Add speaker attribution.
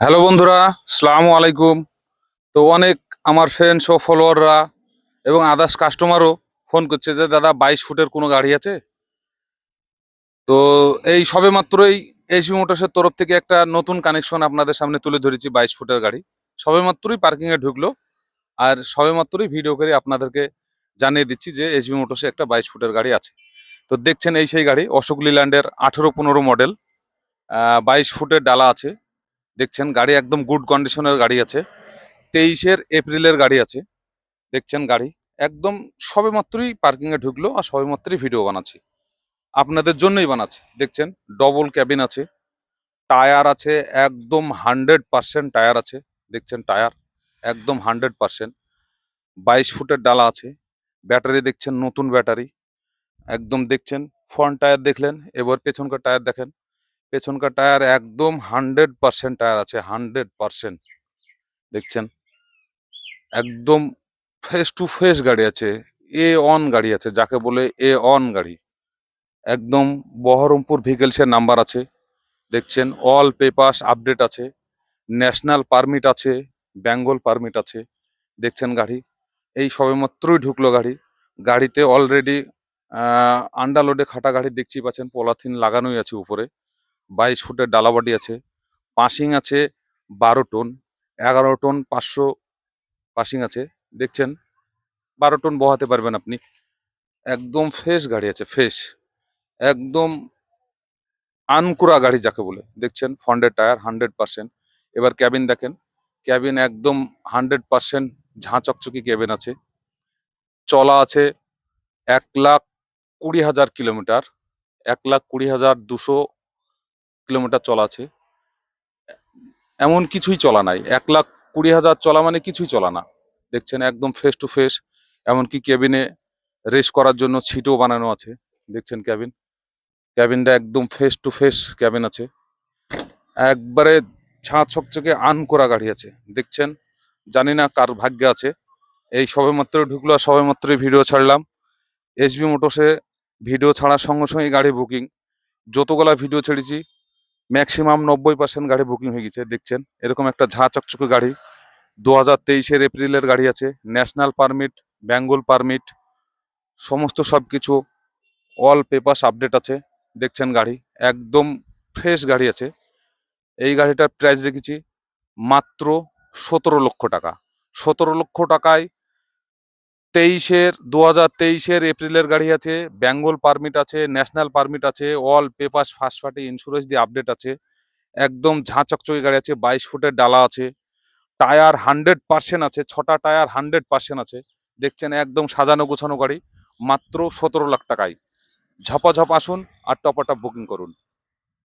Speaker 1: Hello বন্ধুরা সালামু আলাইকুম। তো অনেক আমার ফ্রেন্ডস ও ফলোয়াররা এবং আদার্স কাস্টমারও ফোন করছে যে, দাদা, বাইশ ফুটের কোনো গাড়ি আছে? তো এই সবে মাত্রই এসবি মোটরসের তরফ থেকে একটা নতুন কানেকশন আপনাদের সামনে তুলে ধরেছি, বাইশ ফুটের গাড়ি। সবে মাত্রই পার্কিংয়ে ঢুকলো আর সবে মাত্রই ভিডিও করে আপনাদেরকে জানিয়ে দিচ্ছি যে এসবি মোটরসে একটা বাইশ ফুটের গাড়ি আছে। তো দেখছেন এই সেই গাড়ি, অশোক লিল্যান্ডের আঠেরো পনেরো মডেল বাইশ ফুটের ডালা আছে। দেখছেন গাড়ি একদম গুড কন্ডিশনের গাড়ি আছে। তেইশের এপ্রিলের গাড়ি আছে। দেখছেন গাড়ি একদম সবে মাত্রই পার্কিং এ ঢুকলো আর সবে মাত্রই ভিডিও বানাচ্ছি। আপনাদের জন্যই বানাচ্ছি। দেখছেন ডবল ক্যাবিন আছে। টায়ার আছে, একদম হান্ড্রেড পার্সেন্ট টায়ার আছে। দেখছেন টায়ার একদম হান্ড্রেড পার্সেন্ট বাইশ ফুটের ডালা আছে। ব্যাটারি দেখছেন নতুন ব্যাটারি। একদম দেখছেন ফ্রন্ট টায়ার দেখলেন, এবার পেছনকার টায়ার দেখেন। পেছনকার টায়ার একদম হান্ড্রেড পার্সেন্ট টায়ার আছে, হান্ড্রেড পার্সেন্ট। দেখছেন? একদম ফেস টু ফেস গাড়ি আছে এ অন গাড়ি আছে, যাকে বলে এ অন গাড়ি। একদম বহরমপুর ভেহিকেলসের নাম্বার আছে, দেখছেন? অল পেপার্স আপডেট আছে ন্যাশনাল পারমিট আছে বেঙ্গল পারমিট আছে, দেখছেন গাড়ি? এই সবেমাত্রই ঢুকলো গাড়ি। গাড়িতে অলরেডি আন্ডারলোডে খাটা গাড়ি দেখছি পাচ্ছেন, পলাথিন লাগানোই আছে উপরে। বাইশ ফুটের ডালাবাটি আছে। পাসিং আছে বারো টন, এগারো টন পাঁচশো পাসিং আছে। দেখছেন? বারো টন বহাতে পারবেন আপনি। একদম ফ্রেশ গাড়ি আছে, ফ্রেশ। একদম আনকুরা গাড়ি যাকে বলে। দেখছেন? ফন্ডের টায়ার হান্ড্রেড পার্সেন্ট এবার ক্যাবিন দেখেন। ক্যাবিন একদম হান্ড্রেড পার্সেন্ট ঝাঁ চকচকি ক্যাবিন আছে। চলা আছে এক লাখ কুড়ি হাজার কিলোমিটার। এক লাখ কুড়ি হাজার দুশো কিলোমিটার চলা আছে। এমন কিছুই চলা নাই। এক লাখ কুড়ি হাজার চলা মানে কিছুই চলা না। দেখছেন, একদম ফেস টু ফেস এমনকি কেবিনে রেস করার জন্য সিটও বানানো আছে। দেখছেন ক্যাবিন ক্যাবিনটা একদম ফেস টু ফেস ক্যাবিন আছে। একবারে ছাঁ ছকচকে আন করা গাড়ি আছে। দেখছেন? জানি না কার ভাগ্যে আছে। এই সবে মাত্র ঢুকলো আর সবে মাত্রই ভিডিও ছাড়লাম। এসবি মোটরসে ভিডিও ছাড়ার সঙ্গে সঙ্গে গাড়ি বুকিং যতগুলা ভিডিও ছেড়েছি ম্যাক্সিমাম নব্বই পার্সেন্ট গাড়ি বুকিং হয়ে গেছে, দেখছেন? এরকম একটা ঝাঁ চকচকে গাড়ি। দু হাজার তেইশের এপ্রিলের গাড়ি আছে ন্যাশনাল পারমিট বেঙ্গল পারমিট সমস্ত সব কিছু অল পেপার্স আপডেট আছে, দেখছেন গাড়ি? একদম ফ্রেশ গাড়ি আছে। এই গাড়িটার প্রাইস রেখেছি মাত্র সতেরো লক্ষ টাকা। সতেরো লক্ষ টাকায় তেইশের দু হাজার তেইশের এপ্রিলের গাড়ি আছে, বেঙ্গল পারমিট আছে, ন্যাশনাল পারমিট আছে all papers first party insurance দিয়ে আপডেট আছে। একদম ঝাঁ চকচকে গাড়ি আছে, বাইশ ফুটের ডালা আছে। টায়ার হান্ড্রেড পার্সেন্ট আছে, ছটা টায়ার হান্ড্রেড পার্সেন্ট আছে। দেখছেন একদম সাজানো গোছানো গাড়ি, মাত্র সতেরো লাখ টাকায়। ঝপাঝপ আসুন আর টপাটপ বুকিং করুন।